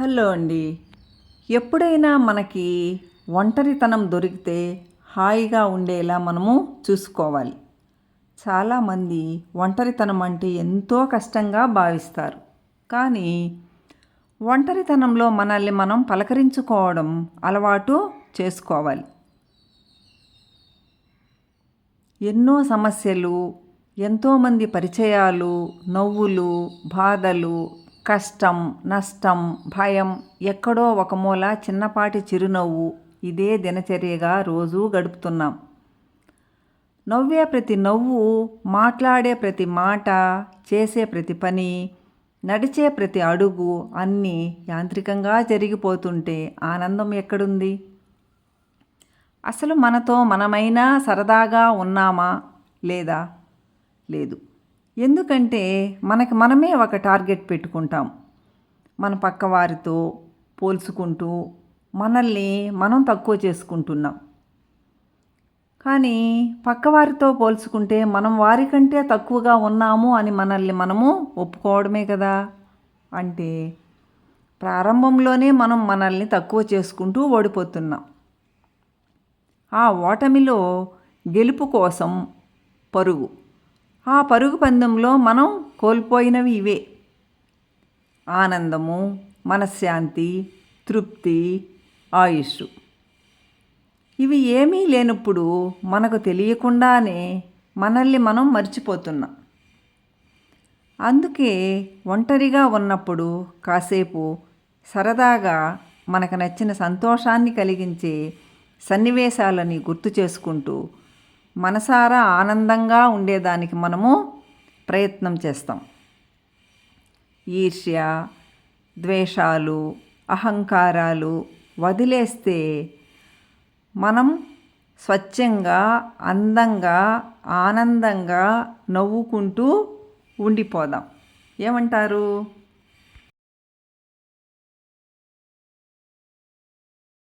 Hello అండి. ఎప్పుడైనా మనకి ఒంటరితనం దొరికితే హాయిగా ఉండేలా మనము చూసుకోవాలి. చాలామంది ఒంటరితనం అంటే ఎంతో కష్టంగా భావిస్తారు. కానీ ఒంటరితనంలో మనల్ని మనం పలకరించుకోవడం అలవాటు చేసుకోవాలి. ఎన్నో సమస్యలు ఎంతోమంది పరిచయాలు నవ్వులు బాధలు కష్టం నష్టం భయం ఎక్కడో ఒక మూల చిన్నపాటి చిరునవ్వు. ఇదే దినచర్యగా రోజూ గడుపుతున్నాం. నవ్వే ప్రతి నవ్వు మాట్లాడే ప్రతి మాట చేసే ప్రతి పని నడిచే ప్రతి అడుగు అన్నీ యాంత్రికంగా జరిగిపోతుంటే ఆనందం ఎక్కడుంది? అసలు మనతో మనమైనా సరదాగా ఉన్నామా? లేదా? లేదు. ఎందుకంటే మనకి మనమే ఒక టార్గెట్ పెట్టుకుంటాం. మన పక్కవారితో పోల్చుకుంటూ మనల్ని మనం తక్కువ చేసుకుంటున్నాం. కానీ పక్కవారితో పోల్చుకుంటే మనం వారికంటే తక్కువగా ఉన్నాము అని మనల్ని మనము ఒప్పుకోవడమే కదా. అంటే ప్రారంభంలోనే మనం మనల్ని తక్కువ చేసుకుంటూ ఓడిపోతున్నాం. ఆ ఓటమిలో గెలుపు కోసం పరుగు. ఆ పరుగు పందెంలో మనం కోల్పోయినవి ఇవే. ఆనందము మనశ్శాంతి తృప్తి ఆయుష్. ఇవి ఏమీ లేనప్పుడు మనకు తెలియకుండానే మనల్ని మనం మర్చిపోతున్నాం. అందుకే ఒంటరిగా ఉన్నప్పుడు కాసేపు సరదాగా మనకు నచ్చిన సంతోషాన్ని కలిగించే సన్నివేశాలని గుర్తు చేసుకుంటూ మనసారా ఆనందంగా ఉండేదానికి మనము ప్రయత్నం చేస్తాం. ఈర్ష్య ద్వేషాలు అహంకారాలు వదిలేస్తే మనం స్వచ్ఛంగా అందంగా ఆనందంగా నవ్వుకుంటూ ఉండిపోదాం. ఏమంటారు?